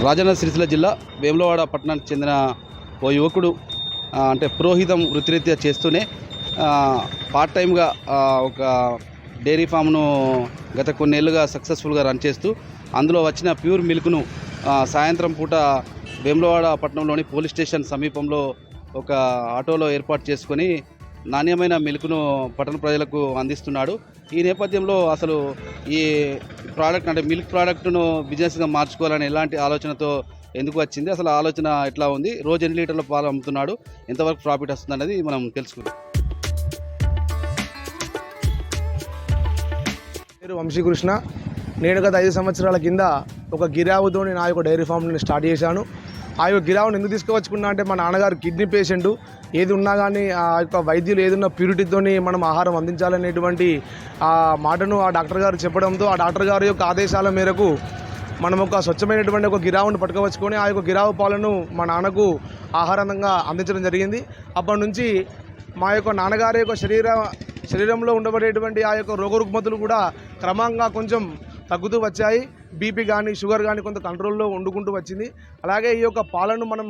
రాజన్న సిరిసిల్ల జిల్లా వేములవాడ పట్టణానికి చెందిన ఓ యువకుడు అంటే పురోహితం వృత్తిరీత్యా చేస్తూనే పార్ట్ టైంగా ఒక డైరీ ఫామ్ను గత కొన్నేళ్ళుగా సక్సెస్ఫుల్గా రన్ చేస్తూ అందులో వచ్చిన ప్యూర్ మిల్క్ను సాయంత్రం పూట వేములవాడ పట్టణంలోని పోలీస్ స్టేషన్ సమీపంలో ఒక ఆటోలో ఏర్పాటు చేసుకొని నాణ్యమైన మిల్క్ను పట్టణ ప్రజలకు అందిస్తున్నాడు. ఈ నేపథ్యంలో అసలు ఈ ప్రోడక్ట్ అంటే మిల్క్ ప్రోడక్ట్ను బిజినెస్గా మార్చుకోవాలని ఎలాంటి ఆలోచనతో ఎందుకు వచ్చింది? అసలు ఆలోచన ఎట్లా ఉంది? రోజు ఎన్ని లీటర్ల పాలు అమ్ముతున్నాడు? ఎంతవరకు ప్రాఫిట్ వస్తుంది అనేది మనం తెలుసుకుందాం. పేరు వంశీకృష్ణ. నేను గత ఐదు సంవత్సరాల కింద ఒక గిరావుతోని నా యొక్క డైరీ ఫామ్ స్టార్ట్ చేశాను. ఆ యొక్క గిరావుని ఎందుకు తీసుకువచ్చుకున్నా? అంటే మా నాన్నగారు కిడ్నీ పేషెంట్. ఏది ఉన్నా కానీ ఆ యొక్క వైద్యులు ఏదున్నా ప్యూరిటీతోని మనం ఆహారం అందించాలనేటువంటి ఆ మాటను ఆ డాక్టర్ గారు చెప్పడంతో ఆ డాక్టర్ గారి యొక్క ఆదేశాల మేరకు మనం ఒక స్వచ్ఛమైనటువంటి ఒక గిరావుని పట్టుకోవచ్చుకొని ఆ యొక్క గిరావు పాలను మా నాన్నకు ఆహారంగా అందించడం జరిగింది. అప్పటి నుంచి మా యొక్క నాన్నగారి యొక్క శరీర శరీరంలో ఉండబడేటువంటి ఆ యొక్క రోగ రుగ్మతులు కూడా క్రమంగా కొంచెం తగ్గుతూ వచ్చాయి. బీపీ కానీ షుగర్ కానీ కొంత కంట్రోల్లో వండుకుంటూ వచ్చింది. అలాగే ఈ యొక్క పాలను మనం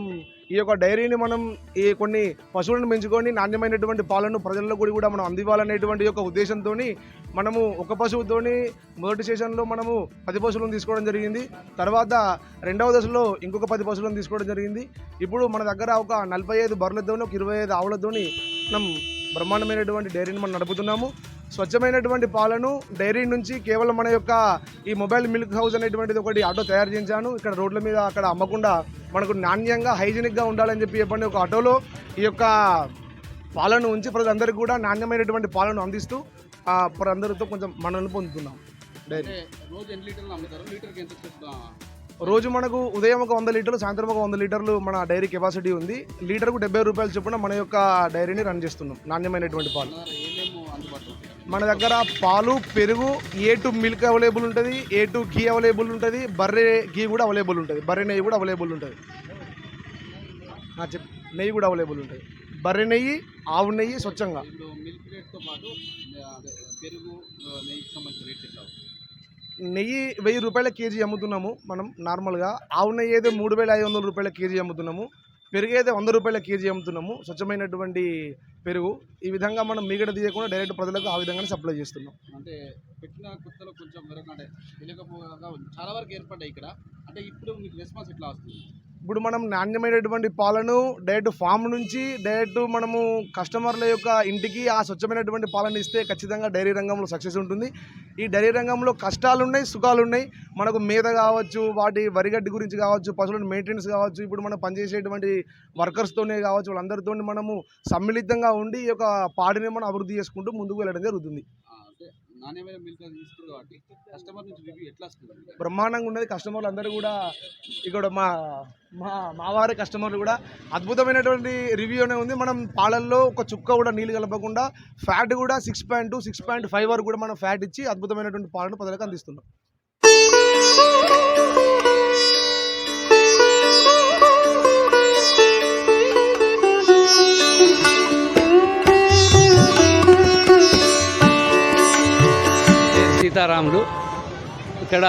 ఈ యొక్క డైరీని మనం ఈ కొన్ని పశువులను పెంచుకొని నాణ్యమైనటువంటి పాలను ప్రజల్లో కూడా కూడా మనం అందివ్వాలనేటువంటి యొక్క ఉద్దేశంతో మనము ఒక పశువుతోని మొదటి సెషన్లో మనము పది పశువులను తీసుకోవడం జరిగింది. తర్వాత రెండవ దశలో ఇంకొక పది పశువులను తీసుకోవడం జరిగింది. ఇప్పుడు మన దగ్గర ఒక నలభై ఐదు బర్రెలతోని ఒక ఇరవై ఐదు ఆవులతోని మనం బ్రహ్మాండమైనటువంటి డైరీని మనం నడుపుతున్నాము. స్వచ్ఛమైనటువంటి పాలను డైరీ నుంచి కేవలం మన యొక్క ఈ మొబైల్ మిల్క్ హౌస్ అనేటువంటిది ఒకటి ఆటో తయారు చేయించాను. ఇక్కడ రోడ్ల మీద అక్కడ అమ్మకుండా మనకు నాణ్యంగా హైజీనిక్గా ఉండాలని చెప్పి చెప్పండి ఒక ఆటోలో ఈ యొక్క పాలను ఉంచి ప్రజలందరికీ కూడా నాణ్యమైనటువంటి పాలను అందిస్తూ ప్రజలందరితో కొంచెం మనల్ని పొందుతున్నాం. డైరీ. రోజు మనకు ఉదయం ఒక వంద లీటర్లు సాయంత్రం ఒక వంద లీటర్లు మన డైరీ కెపాసిటీ ఉంది. లీటర్కు డెబ్బై రూపాయలు చొప్పున మన యొక్క డైరీని రన్ చేస్తున్నాం నాణ్యమైనటువంటి పాలు. మన దగ్గర పాలు పెరుగు ఏ టు మిల్క్ అవైలబుల్ ఉంటుంది ఏ టు ఘీ అవైలబుల్ ఉంటుంది బర్రె ఘీ కూడా అవైలబుల్ ఉంటుంది బర్రె నెయ్యి కూడా అవైలబుల్ ఉంటుంది. చెప్ నెయ్యి కూడా అవైలబుల్ ఉంటుంది. బర్రె నెయ్యి ఆవు నెయ్యి స్వచ్ఛంగా. నెయ్యి వెయ్యి రూపాయల కేజీ అమ్ముతున్నాము మనం నార్మల్గా ఆవు నెయ్యి అయితే మూడు వేల ఐదు వందల రూపాయల కేజీ అమ్ముతున్నాము. పెరుగు అయితే వంద రూపాయల కేజీ అమ్ముతున్నాము. స్వచ్ఛమైనటువంటి పెరుగు. ఈ విధంగా మనం మీగడ తీయకుండా డైరెక్ట్ ప్రజలకు ఆ విధంగానే సప్లై చేస్తున్నాం. అంటే పెట్టిన కొత్తలో కొంచెం చాలా వరకు ఏర్పడ్డాయి ఇక్కడ. అంటే ఇప్పుడు మీకు రెస్పాన్స్ ఎట్లా వస్తుంది? ఇప్పుడు మనం నాణ్యమైనటువంటి పాలను డైరెక్ట్ ఫామ్ నుంచి డైరెక్ట్ మనము కస్టమర్ల యొక్క ఇంటికి ఆ స్వచ్ఛమైనటువంటి పాలను ఇస్తే ఖచ్చితంగా డైరీ రంగంలో సక్సెస్ ఉంటుంది. ఈ డైరీ రంగంలో కష్టాలు ఉన్నాయి సుఖాలు ఉన్నాయి మనకు మేత కావచ్చు వాటి వరిగడ్డి గురించి కావచ్చు పశువులను మెయింటెనెన్స్ కావచ్చు ఇప్పుడు మనం పనిచేసేటువంటి వర్కర్స్తోనే కావచ్చు వాళ్ళందరితో మనము సమ్మిళితంగా ఉండి ఈ యొక్క పాడిని మనం అభివృద్ధి చేసుకుంటూ ముందుకు వెళ్ళడం జరుగుతుంది. నాణ్యమైన మిల్క్ కాబట్టి కస్టమర్ నుంచి రివ్యూ ఎట్లా వస్తుంది? బ్రహ్మాండంగా ఉన్నది. కస్టమర్లు అందరూ కూడా ఇక్కడ మా మా మావారి కస్టమర్లు కూడా అద్భుతమైనటువంటి రివ్యూ అనే ఉంది. మనం పాలల్లో ఒక చుక్క కూడా నీళ్ళు కలపకుండా ఫ్యాట్ కూడా six point two six point five వరకు కూడా మనం ఫ్యాట్ ఇచ్చి అద్భుతమైనటువంటి పాలను ప్రజలకు అందిస్తున్నాం. సీతారాములు ఇక్కడ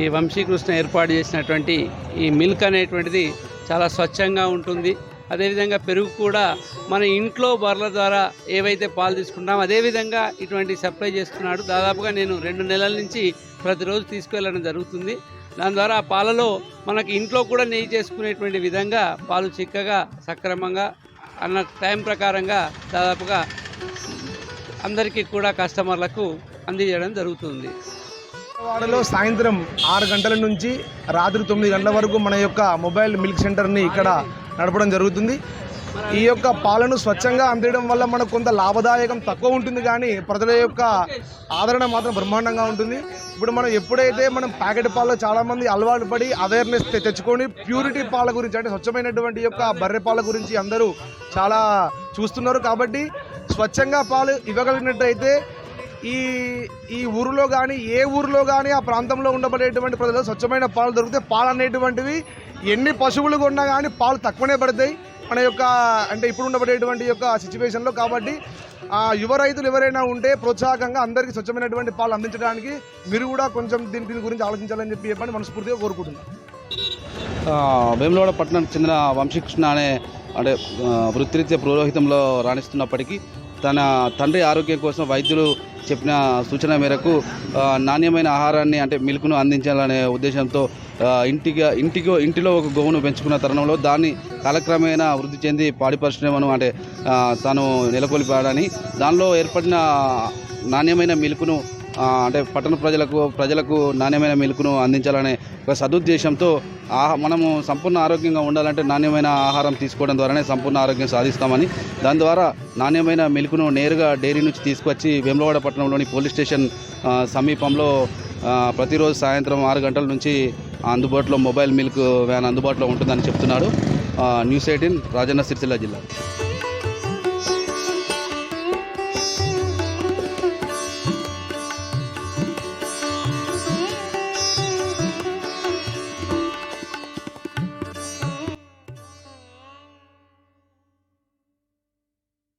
ఈ వంశీకృష్ణ ఏర్పాటు చేసినటువంటి ఈ మిల్క్ అనేటువంటిది చాలా స్వచ్ఛంగా ఉంటుంది. అదేవిధంగా పెరుగు కూడా మన ఇంట్లో బర్రెల ద్వారా ఏవైతే పాలు తీసుకుంటామో అదేవిధంగా ఇటువంటి సప్లై చేస్తున్నాడు. దాదాపుగా నేను రెండు నెలల నుంచి ప్రతిరోజు తీసుకువెళ్ళడం జరుగుతుంది. దాని ద్వారా పాలలో మనకి ఇంట్లో కూడా నెయ్యి చేసుకునేటువంటి విధంగా పాలు చిక్కగా సక్రమంగా అన్న టైం ప్రకారంగా దాదాపుగా అందరికీ కూడా కస్టమర్లకు అందజేయడం జరుగుతుంది. వాడలో సాయంత్రం ఆరు గంటల నుంచి రాత్రి తొమ్మిది గంటల వరకు మన యొక్క మొబైల్ మిల్క్ సెంటర్ని ఇక్కడ నడపడం జరుగుతుంది. ఈ యొక్క పాలను స్వచ్ఛంగా అందించడం వల్ల మనకు కొంత లాభదాయకం తక్కువ ఉంటుంది కానీ ప్రజల యొక్క ఆదరణ మాత్రం బ్రహ్మాండంగా ఉంటుంది. ఇప్పుడు మనం ఎప్పుడైతే మనం ప్యాకెట్ పాలలో చాలామంది అలవాటు పడి అవేర్నెస్ తెచ్చుకొని ప్యూరిటీ పాల గురించి అంటే స్వచ్ఛమైనటువంటి యొక్క బర్రె పాల గురించి అందరూ చాలా చూస్తున్నారు కాబట్టి స్వచ్ఛంగా పాలు ఇవ్వగలిగినట్టయితే ఈ ఈ ఊరిలో కానీ ఏ ఊరిలో కానీ ఆ ప్రాంతంలో ఉండబడేటువంటి ప్రజలు స్వచ్ఛమైన పాలు దొరికితే పాలు అనేటువంటివి ఎన్ని పశువులు కొన్నా కానీ పాలు తక్కువనే పడతాయి. మన యొక్క అంటే ఇప్పుడు ఉండబడేటువంటి యొక్క సిచ్యువేషన్లో కాబట్టి ఆ యువ రైతులు ఎవరైనా ఉంటే ప్రోత్సాహకంగా అందరికీ స్వచ్ఛమైనటువంటి పాలు అందించడానికి మీరు కూడా కొంచెం దీని దీని గురించి ఆలోచించాలని చెప్పి చెప్పండి మనస్ఫూర్తిగా కోరుకుంటున్నాను వేములవాడ పట్టణానికి చెందిన వంశీకృష్ణ అనే అంటే ఆ, వృత్తిరీత్యా పురోహితంలో రాణిస్తున్నప్పటికీ తన తండ్రి ఆరోగ్యం కోసం వైద్యులు చెప్పిన సూచన మేరకు నాణ్యమైన ఆహారాన్ని అంటే మిల్క్ను అందించాలనే ఉద్దేశంతో ఇంటిగా ఇంటికి ఇంటిలో ఒక గోవును పెంచుకున్న తరుణంలో దాన్ని కాలక్రమేణా వృద్ధి చెంది పాడి పరిశ్రమను అంటే తాను నెలకొల్పాడని దానిలో ఏర్పడిన నాణ్యమైన మిల్క్ను అంటే పట్టణ ప్రజలకు ప్రజలకు నాణ్యమైన మిల్క్ను అందించాలనే ఒక సదుద్దేశంతో ఆహా మనము సంపూర్ణ ఆరోగ్యంగా ఉండాలంటే నాణ్యమైన ఆహారం తీసుకోవడం ద్వారానే సంపూర్ణ ఆరోగ్యం సాధిస్తామని దాని ద్వారా నాణ్యమైన మిల్క్ను నేరుగా డైరీ నుంచి తీసుకొచ్చి వేములవాడ పట్టణంలోని పోలీస్ స్టేషన్ సమీపంలో ప్రతిరోజు సాయంత్రం ఆరు గంటల నుంచి అందుబాటులో మొబైల్ మిల్క్ వ్యాన్ అందుబాటులో ఉంటుందని చెప్తున్నాడు న్యూస్ ఎయిటీన్ రాజన్న సిరిసిల్ల జిల్లా.